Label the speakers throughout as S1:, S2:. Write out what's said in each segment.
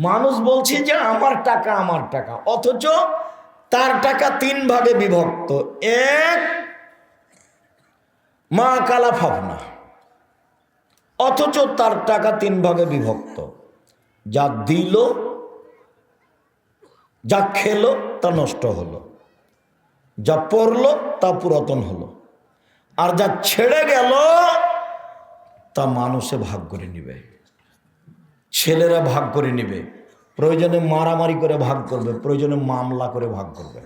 S1: মানুষ বলছে যে আমার টাকা আমার টাকা। অথচ তার টাকা তিন ভাগে বিভক্ত। এক, মা কালা ফাফনা অথচ তার টাকা তিন ভাগে বিভক্ত। যা দিল, যা খেল, তা নষ্ট হলো। যা পড়ল, তা পুরাতন হলো। আর যা ছেড়ে গেল, তা মানুষে ভাগ করে নিবে। ছেলেরা ভাগ করে নেবে। প্রয়োজনে মারামারি করে ভাগ করবে, প্রয়োজনে মামলা করে ভাগ করবে।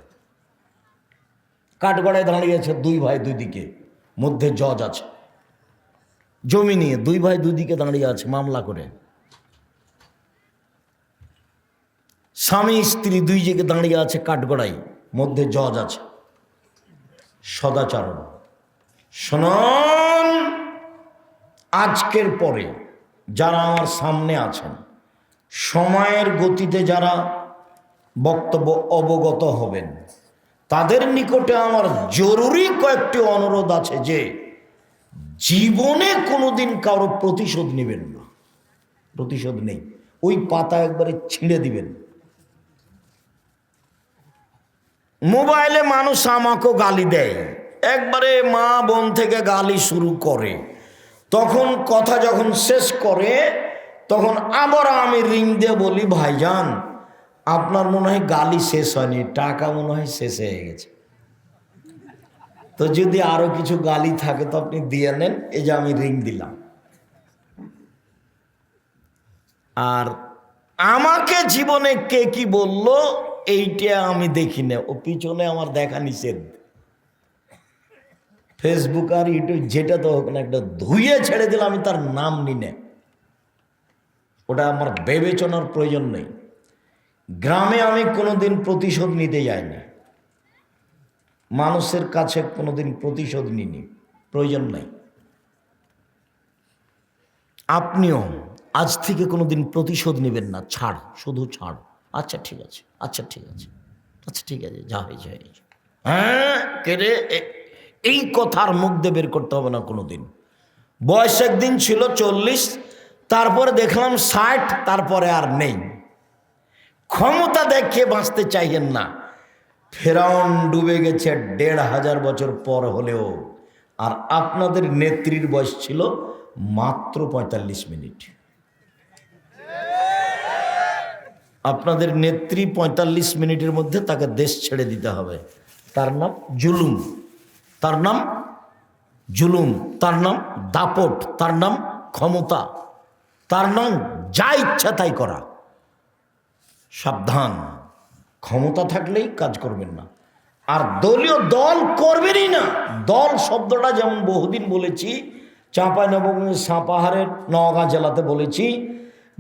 S1: কাঠগড়ায় দাঁড়িয়েছে দুই ভাই দুই দিকে, মধ্যে জজ আছে। জমি নিয়ে দুই ভাই দুই দিকে দাঁড়িয়ে আছে মামলা করে। স্বামী স্ত্রী দুই দিকে দাঁড়িয়ে আছে কাঠগড়াই মধ্যে জজ আছে। সদাচরণ। শোনন, আজকের পরে যারা আমার সামনে আছেন, সময়ের গতিতে যারা বক্তব্য অবগত হবেন, তাদের নিকটে আমার জরুরি কয়েকটি অনুরোধ আছে যে জীবনে কোনোদিন কারও প্রতিশোধ নেবেন না। প্রতিশোধ নেই। ওই পাতা একবারে ছিঁড়ে দিবেন। মোবাইলে মানুষ আমাকেও গালি দেয়। একবারে মা বোন থেকে গালি শুরু করে। তখন কথা যখন শেষ করে, তখন আবার আমি রিং দিয়ে বলি, ভাইজান, আপনার মনে হয় গালি শেষ হয়নি, টাকা মনে হয় শেষ হয়ে গেছে। তো যদি আরও কিছু গালি থাকে তো আপনি দিয়ে নেন, এই যে আমি রিং দিলাম। আর আমাকে জীবনে কে কি বলল, এইটা আমি দেখি না ও পিছনে আমার দেখা নিষেধ। ফেসবুক আর ইউটিউব যেটা তো হোক না একটা ধুয়ে ছেড়ে দিলে আমি তার নাম নিনে ওটা আমার বিবেচনার প্রয়োজন নেই। গ্রামে আমি কোনোদিন প্রতিশোধ নিতে যাইনি। মানুষের কাছে কোনোদিন প্রতিশোধ নিনি প্রয়োজন নাই। আপনিও আজ থেকে কোনোদিন প্রতিশোধ নেবেন না। ছাড়, শুধু ছাড়। আচ্ছা ঠিক আছে আচ্ছা ঠিক আছে। আচ্ছা ঠিক আছে, যা হয়েছে হ্যাঁ এ- এই কথার মুখ দিয়ে বের করতে হবে না কোনোদিন। বয়স একদিন ছিল চল্লিশ, তারপরে দেখলাম ষাট, তারপরে আর নেই। ক্ষমতা দেখিয়ে বাঁচতে চাইছেন না। ফেরাউন ডুবে গেছে দেড় হাজার বছর পর হলেও। আর আপনাদের নেত্রীর বয়স ছিল মাত্র পঁয়তাল্লিশ মিনিট। আপনাদের নেত্রী পঁয়তাল্লিশ মিনিটের মধ্যে তাকে দেশ ছেড়ে দিতে হবে। তার নাম জুলুম। তার নাম জুলুম, তার নাম দাপট, তার নাম ক্ষমতা, তার নাম যা ইচ্ছা তাই করা। সাবধান, ক্ষমতা থাকলেই কাজ করবেন না। আর দলীয় দল করবেনই না। দল শব্দটা যেমন বহুদিন বলেছি, চাঁপাই নবগঞ্জ সাপাহারের নওগাঁ জেলাতে বলেছি,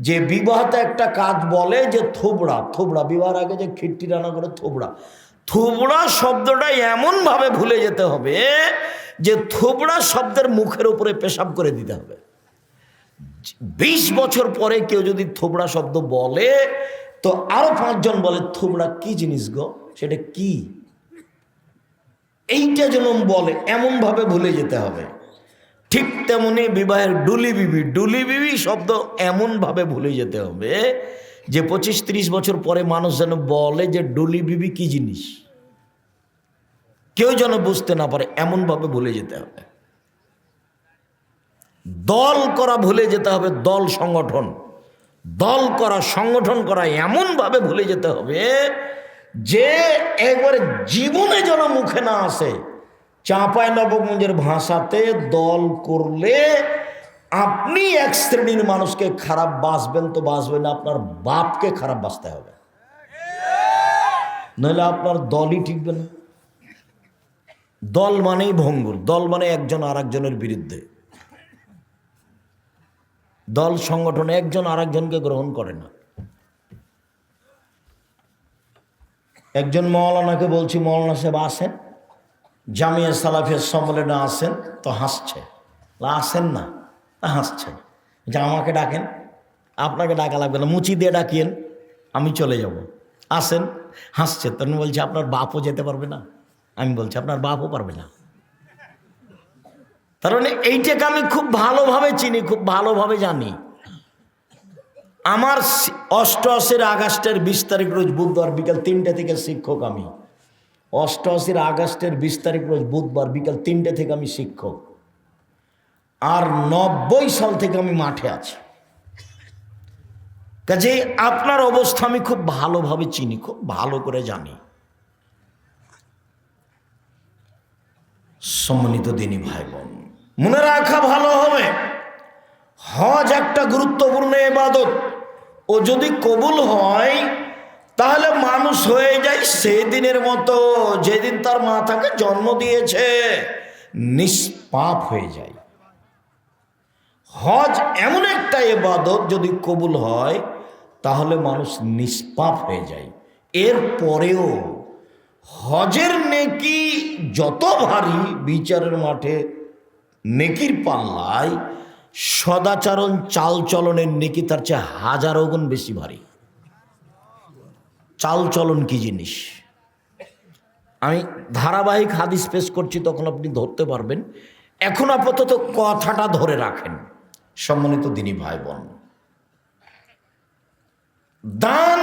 S1: যে বিবাহতে একটা কাজ বলে যে থোবড়া থোবড়া, বিবাহের আগে যে খিট্টি রান্না করে থোবড়া। থোবড়া শব্দটা এমনভাবে ভুলে যেতে হবে যে থোবড়া শব্দের মুখের উপরে পেশাব করে দিতে হবে। বিশ বছর পরে কেউ যদি থোবড়া শব্দ বলে, তো আরও পাঁচজন বলে, থোবড়া কি জিনিস গো? সেটা কি? এইটা যেন বলে, এমনভাবে ভুলে যেতে হবে। ঠিক তেমনি বিবাহের ডুলি বিবি ডুলি বিবি শব্দ এমনভাবে ভুলে যেতে হবে যে পঁচিশ ত্রিশ বছর পরে মানুষ যেন বলে যে ডুলি বিবি কি জিনিস? কেউ যেন বুঝতে না পারে, এমনভাবে ভুলে যেতে হবে। দল করা ভুলে যেতে হবে, দল সংগঠন। দল করা, সংগঠন করা এমনভাবে ভুলে যেতে হবে যে একবারে জীবনে যেন মুখে না আসে। চাঁপাই নবগঞ্জের ভাষাতে দল করলে আপনি এক শ্রেণির মানুষকে খারাপ বাঁচবেন তো বাসবেন না, আপনার বাপকে খারাপ বাঁচতে হবে। নইলে আপনার দলই টিকবে না। দল মানেই ভঙ্গুর দল মানে একজন আর একজনের বিরুদ্ধে। দল সংগঠন একজন আরেকজনকে গ্রহণ করে না। একজন মৌলানাকে বলছি মৌলানা সাহেব আসেন। জামিয়া সালাফের সম্মেলনে আসেন তো হাসছে। আসেন না। তা হাসছে যে আমাকে ডাকেন, আপনাকে ডাকা লাগবে না, মুচি দিয়ে ডাকিয়েন, আমি চলে যাব। আসেন, হাসছে। তখন বলছে, আপনার বাপও যেতে পারবে না? আমি বলছি, আপনার বাপও পারবে না। তার মানে এইটাকে আমি খুব ভালোভাবে চিনি, খুব ভালোভাবে জানি। আমার সি- অষ্টআশির আগস্টের বিশ তারিখ রোজ বুধবার বিকাল তিনটে থেকে শিক্ষক আমি। অষ্ট অষ্টআশির আগস্টের বিশ তারিখ রোজ বুধবার বিকাল তিনটে থেকে আমি শিক্ষক। আর নব্বই সাল থেকে আমি মাঠে আছি। কাজে আপনার অবস্থা আমি খুব ভালোভাবে চিনি, খুব ভালো করে জানি। সম্মানিত দিনী ভাই বোন মনে রাখা ভালো হবে, হজ একটা গুরুত্বপূর্ণ এবাদত ও যদি কবুল হয়, তাহলে মানুষ হয়ে যায় সেই দিনের মতো, যেদিন তার মাথাকে জন্ম দিয়েছে, নিষ্পাপ হয়ে যায়। হজ এমন একটা এবাদত যদি কবুল হয়, তাহলে মানুষ নিষ্পাপ হয়ে যায়। এর পরেও হজের নেকি যত ভারী বিচারের মাঠে নেকির পাল্লায়, সদাচরণ চালচলনের নেকি তার চেয়ে হাজারো গুণ বেশি ভারী। চালচলন কি জিনিস? আমি ধারাবাহিক হাদিস পেশ করছি, তখন আপনি ধরতে পারবেন। এখন আপাতত কথাটা ধরে রাখেন। সম্মানিত দিনী ভাই বোন দান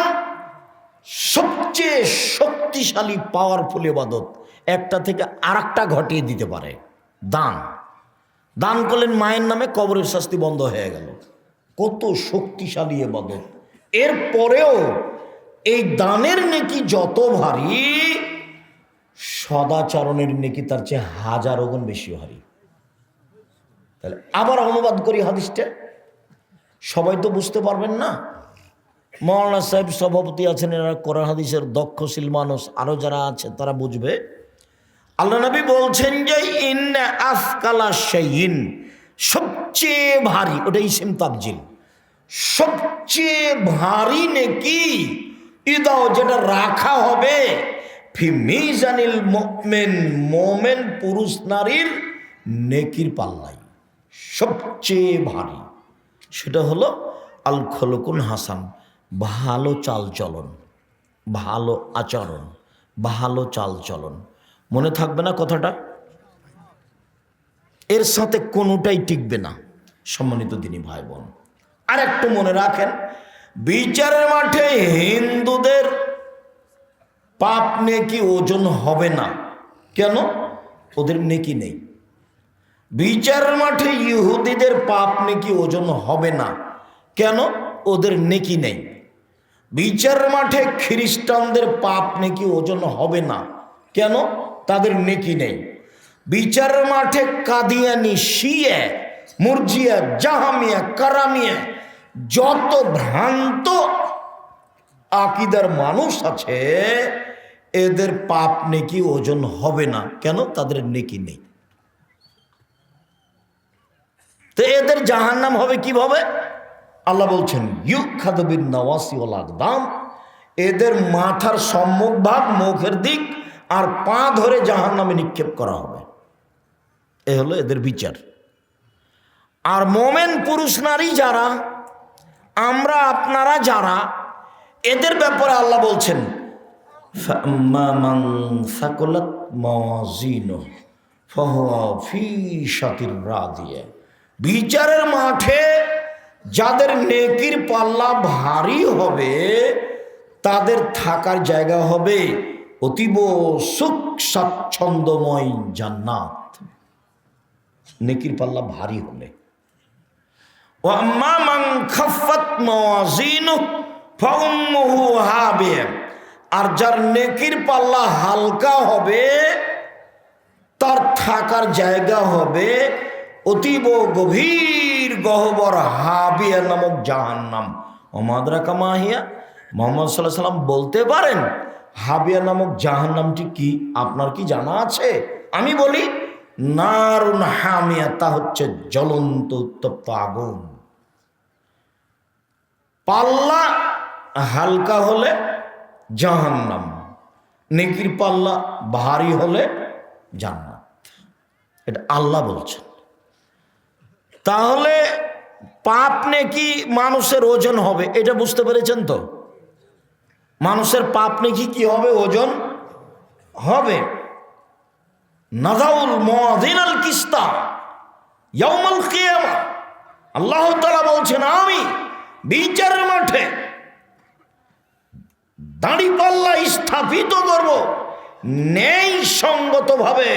S1: সবচেয়ে শক্তিশালী পাওয়ারফুল এবাদত একটা থেকে আরেকটা ঘটিয়ে দিতে পারে। দান। দান করলেন মায়ের নামে কবরের শাস্তি বন্ধ হয়ে গেল। কত শক্তিশালী এবাদত এর পরেও এই দানের নেকি যত ভারী, সদাচরণের নেকি তার চেয়ে হাজারো গুণ বেশি ভারী। তাহলে আবার অনুবাদ করি হাদিসটা। সবাই তো বুঝতে পারবেন না। মৌলানা সাহেব সভাপতি আছেন এরা কোরআন হাদিসের দক্ষশীল মানুষ আরও যারা আছে তারা বুঝবে। আল্লাহ নবী বলছেন যে, ইন্না আফকালা শাইইন সবচেয়ে ভারী ওটা ইসিম তাবজিল সবচেয়ে ভারী নেকি ইদাও যেটা রাখা হবে, ফি মিজানিল মোমেন মোমেন পুরুষ নারীর নেকির পাল্লাই সবচেয়ে ভারী, সেটা হলো আল খলকুন হাসান, ভালো চালচলন ভালো আচরণ, ভালো চালচলন মনে থাকবে না কথাটা? এর সাথে কোনোটাই টিকবে না, সম্মানিত দিনী ভাই বোন আর একটু মনে রাখেন, বিচারের মাঠে হিন্দুদের পাপ নেকি ওজন হবে না। কেন? ওদের নেকি নেই। বিচারের মাঠে ইহুদিদের পাপ নেকি ওজন হবে না। কেন? ওদের নেকি নেই। বিচার মাঠে খ্রিস্টানদের পাপ নেকি ওজন হবে না। কেন? তাদের নেকি নেই। বিচার মাঠে কাদিয়ানি, শিয়ে, মুরজিয়া, জাহামিয়া, কারামিয়া যত ভ্রান্ত আকিদার মানুষ আছে, এদের পাপ নেকি ওজন হবে না। কেন? তাদের নেকি নেই। তো এদের জাহান নাম হবে কীভাবে? আল্লাহ বলছেন ইউখাদবিন নওয়াসি ওল আকদাম। এদের মাথার সম্মুখ ভাগ মুখের দিক আর পা ধরে জাহান নামে নিক্ষেপ করা হবে। এ হলো এদের বিচার। আর মোমেন পুরুষ নারী যারা, আমরা আপনারা যারা, এদের ব্যাপারে আল্লাহ বলছেন সাকলত মজিন ফি সাতির রা দিয়ে বিচারের মাঠে যাদের নেকির পাল্লা ভারী হবে, তাদের থাকার জায়গা হবে অতীব সুখ স্বাচ্ছন্দময় জান্নাত। নেকির পাল্লা ভারী হলে। আর যার নেকির পাল্লা হালকা হবে, তার থাকার জায়গা হবে অতীব গভীর গহবর হাবিয়া নামক জাহান্নাম। ওমাদরা কামাহিয়া মোহাম্মদ সাল্লাহ সাল্লাম বলতে পারেন, হাবিয়া নামক জাহান্নামটি কি? আপনার কি জানা আছে? আমি বলি, নারুন হামিয়া, তা হচ্ছে জ্বলন্ত উত্তপ্ত আগুন। পাল্লা হালকা হলে জাহান্নাম, নেকির পাল্লা ভারী হলে জান্নাত। এটা আল্লাহ বলছেন। তাহলে পাপ নেকি মানুষের ওজন হবে, এটা বুঝতে পেরেছেন তো? মানুষের পাপ নেকি কি হবে, ওজন হবে? নাদাউল মদিনাল কিস্তা, ইয়াউমাল কিয়ামা। আল্লাহ তাআলা বলছেন, আমি বিচারের মাঠে দাঁড়িপাল্লা স্থাপিত করব নেই সঙ্গতভাবে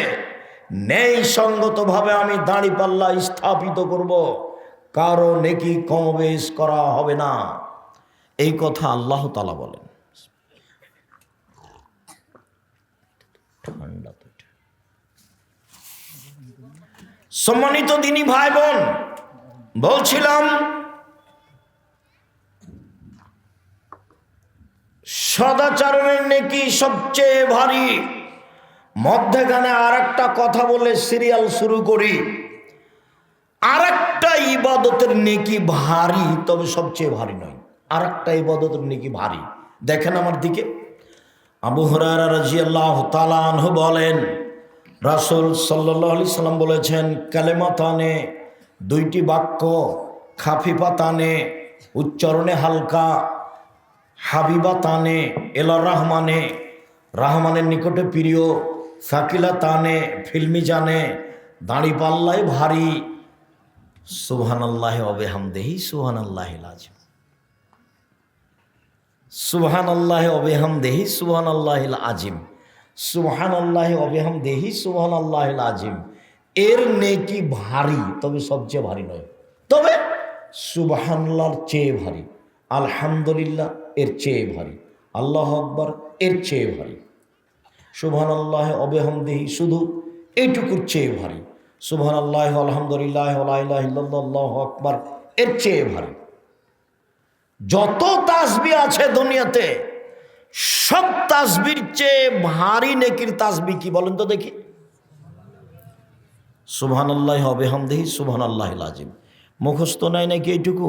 S1: নেই সঙ্গতভাবে আমি দাঁড়িপাল্লা স্থাপিত করব। কারও নেকি কমবেশ করা হবে না। এই কথা আল্লাহ তালা বলেন। সম্মানিত দিনী ভাই বোন বলছিলাম, সদাচরণের নেকি সবচেয়ে ভারী মধ্যেখানে আর একটা কথা বলে সিরিয়াল শুরু করি। আর একটা ইবাদতের নেকি ভারী, তবে সবচেয়ে ভারী নয়। আর একটা ইবাদতের নেকি ভারী। দেখেন আমার দিকে। আবু হরারা তালানহ বলেন, রাসুল সাল্লাহ আলি সাল্লাম বলেছেন কালেমা তানে দুইটি বাক্য খাফিফা তানে উচ্চারণে হালকা হাবিবা তানে এলা রহমানে, রহমানের নিকটে প্রিয় সাকিলা তানে, ফিল্মি জানে, দাঁড়ি পাল্লায় ভারী। সুবহান আল্লাহ অবে হামদেহি সুবহান আল্লাহ আজিম সুবহান আল্লাহ অবেহাম দেহি সুবহান আল্লাহ আজিম সুহান আল্লাহ অবেহাম দেহি সুবহান আল্লাহ আজিম এর নেকি ভারী, তবে সবচেয়ে ভারী নয়। তবে সুবহানাল্লাহর চেয়ে ভারী। আলহামদুলিল্লাহ, এর চেয়ে ভারী। আল্লাহ আকবর, এর চেয়ে ভারী। সুবহান আল্লাহ অবেহাম দেহি শুধু এইটুকুর চেয়ে ভারী। সুবহান আল্লাহ আলহামদুলিল্লাহ আল্লাহ আকবর এর চেয়ে ভারী। যত তাসবি আছে দুনিয়াতে সব তাসবির চেয়ে ভারী নেকির তাসবি কি বলেন তো দেখি। সুবহান আল্লাহ হবে হামদেহি সুবহান আল্লাহ আজিম মুখস্থ নাই নাকি এইটুকু?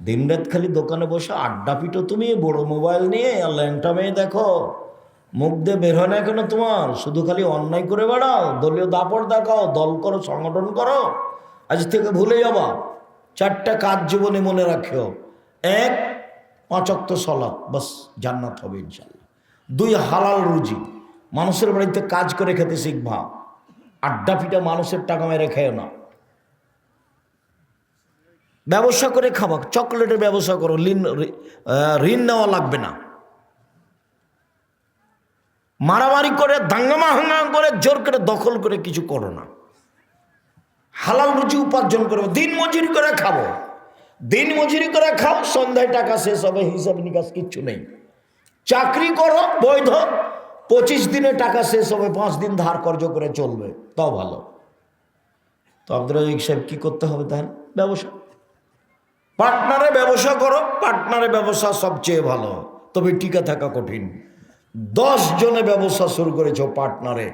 S1: দিনরাত খালি দোকানে বসে আড্ডা পিটো তুমি বড় মোবাইল নিয়ে ল্যাংটা মেয়ে দেখো। মুখ দিয়ে বের হয় না কেন তোমার? শুধু খালি অন্যায় করে বেড়াও, দলীয় দাপড় দেখাও, দল করো, সংগঠন করো, আজ থেকে ভুলে যাবা। চারটা কাজ জীবনে মনে রাখিও। এক পাঁচক্ত সলাপ বাস জান্নাত হবে ইনশাল্লাহ দুই, হালাল রুজি। মানুষের বাড়িতে কাজ করে খেতে শিখবা। আড্ডা পিটা মানুষের টাকা মেরে খেয়ে না। ব্যবসা করে খাবা, চকলেটের ব্যবসা করো, ঋণ ঋণ নেওয়া লাগবে না। মারামারি করে, দাঙ্গামা হাঙ্গাম করে, জোর করে দখল করে কিছু করো না। হালাল রুচি উপার্জন করব দিন মজুরি করে খাব দিন মজুরি করে খাও, সন্ধ্যায় টাকা শেষ হবে, হিসাব নিকাশ কিচ্ছু নেই। চাকরি করো, বৈধ, পঁচিশ দিনে টাকা শেষ হবে, পাঁচ দিন ধার কর্য করে চলবে, তাও ভালো। তো আব্দুল রাজিক সাহেব, কী করতে হবে তাহলে? ব্যবসা। পার্টনারে ব্যবসা করো, পার্টনারে ব্যবসা সবচেয়ে ভালো। তবে টিকে থাকা কঠিন। দশ জনে ব্যবসা শুরু করেছ পার্টনারে,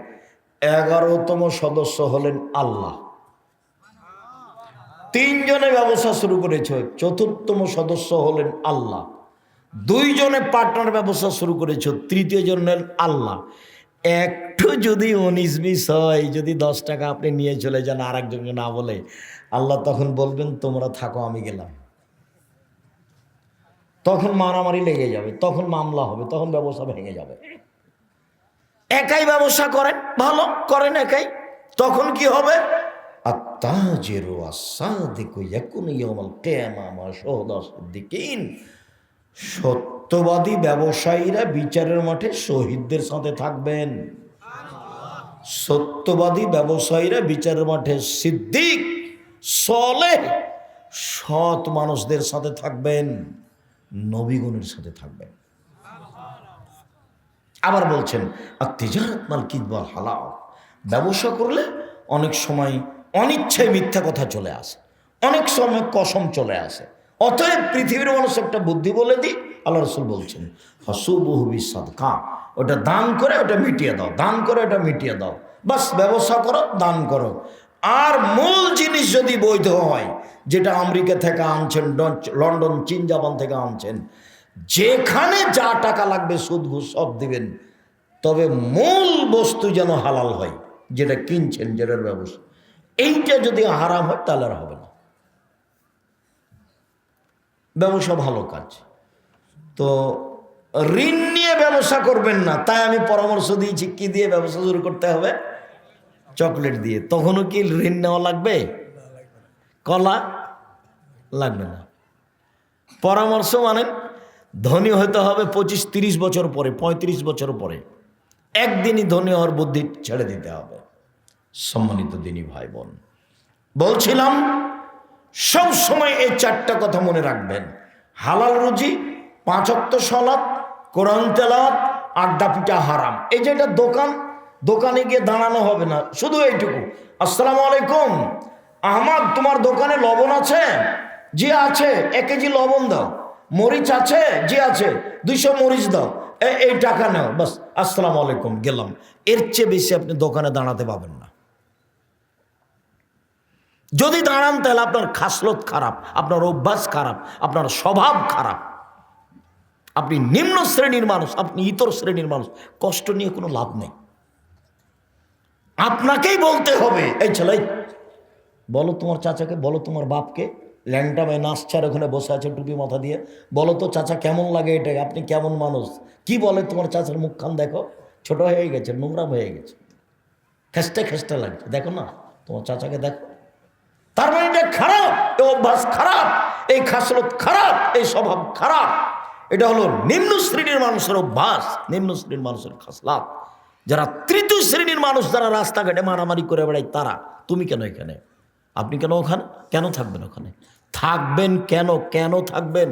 S1: এগারোতম সদস্য হলেন আল্লাহ। তিনজনে ব্যবসা শুরু করেছ, চতুর্থম সদস্য হলেন আল্লাহ। দুইজনে পার্টনার ব্যবসা শুরু করেছ, তৃতীয় জন হলেন আল্লাহ। একটু যদি উনিশ বিশ হয়, যদি দশ টাকা আপনি নিয়ে চলে যান আর একজনকে না বলে, আল্লাহ তখন বলবেন, তোমরা থাকো, আমি গেলাম। তখন মারামারি লেগে যাবে, তখন মামলা হবে, তখন ব্যবসা ভেঙে যাবে। একাই ব্যবসা করেন ভালো, করেন একাই। তখন কি হবে? সত্যবাদী ব্যবসায়ীরা বিচারের মাঠে শহীদদের সাথে থাকবেন। সত্যবাদী ব্যবসায়ীরা বিচারের মাঠে সিদ্দিক সলে সৎ মানুষদের সাথে থাকবেন। নবীগণের সাথে থাকবেন। আবার বলছেন আর তিজারত মাল কিদবাল হালাও ব্যবসা করলে অনেক সময় অনিচ্ছায় মিথ্যা কথা চলে আসে, অনেক সময় কসম চলে আসে। অতএব পৃথিবীর মানুষ একটা বুদ্ধি বলে দিই, আল্লাহ রসুল বলছেন হসুবহবি সাদকা ওটা দান করে, ওটা মিটিয়ে দাও, দান করে, ওটা মিটিয়ে দাও। বাস ব্যবসা করো, দান করো। আর মূল জিনিস যদি বৈধ হয়, যেটা আমেরিকা থেকে আনছেন, ডন- লন্ডন, চীন, জাপান থেকে আনছেন, যেখানে যা টাকা লাগবে সুদ ঘুষ সব দিবেন, তবে মূল বস্তু যেন হালাল হয়, যেটা কিনছেন যেটার ব্যবস্থা এইটা যদি হারাম হয়, তাহলে আর হবে না। ব্যবসা ভালো কাজ। তো ঋণ নিয়ে ব্যবসা করবেন না, তাই আমি পরামর্শ দিয়েছি, কি দিয়ে ব্যবসা শুরু করতে হবে? চকলেট দিয়ে, তখনও কি ঋণ নেওয়া লাগবে? কলা লাগবে না। পরামর্শ মানেন, ধনী হতে হবে পঁচিশ তিরিশ বছর পরে, পঁয়ত্রিশ বছর পরে। একদিনই ধনী হওয়ার বুদ্ধি ছেড়ে দিতে হবে। সম্মানিত দিনী ভাই বোন বলছিলাম, সব সময় এই চারটা কথা মনে রাখবেন। হালাল রুজি, পাঁচক্ত সলাৎ, কোরআন তেলাওয়াত, আড্ডা পিঠা হারাম। এই যে এটা দোকান দোকানে গিয়ে দাঁড়ানো হবে না, শুধু এইটুকু। আসসালামু আলাইকুম। আহমদ, তোমার দোকানে লবণ আছে? জি আছে, এক কেজি লবণ দাও। মরিচ আছে? জি আছে, দুইশো মরিচ দাও। এই টাকা নাও, বাস, আসসালামু আলাইকুম, গেলাম। এর চেয়ে বেশি আপনি দোকানে দাঁড়াতে পাবেন না। যদি দাঁড়ান, তাহলে আপনার খাসলত খারাপ, আপনার অভ্যাস খারাপ, আপনার স্বভাব খারাপ। আপনি নিম্ন শ্রেণির মানুষ, আপনি ইতর শ্রেণির মানুষ, কষ্ট নিয়ে কোনো লাভ নেই। আপনাকেই বলতে হবে। এই ছেলে, বলো তোমার চাচাকে, বলো তোমার বাপকে ল্যাংটা মেয়ে নাচছার ওখানে বসে আছে টুপি মাথা দিয়ে। বলো তো চাচা কেমন লাগে এটাকে আপনি কেমন মানুষ? কি বলে তোমার চাচার মুখখান? দেখো, ছোট হয়ে গেছে, নোংরা হয়ে গেছে। খেসটে খেসটে লাগছে। দেখো না, তোমার চাচাকে দেখো। তার মানে এটা খারাপ এই অভ্যাস খারাপ, এই খাসলত খারাপ, এই স্বভাব খারাপ। এটা হলো নিম্ন শ্রেণির মানুষের অভ্যাস, নিম্ন শ্রেণির মানুষের খাসলাত। যারা তৃতীয় শ্রেণির মানুষ যারা রাস্তাঘাটে মারামারি করে বেড়ায়, তারা, তুমি কেন এখানে? আপনি কেন ওখানে? কেন থাকবেন ওখানে? থাকবেন কেন? কেন থাকবেন?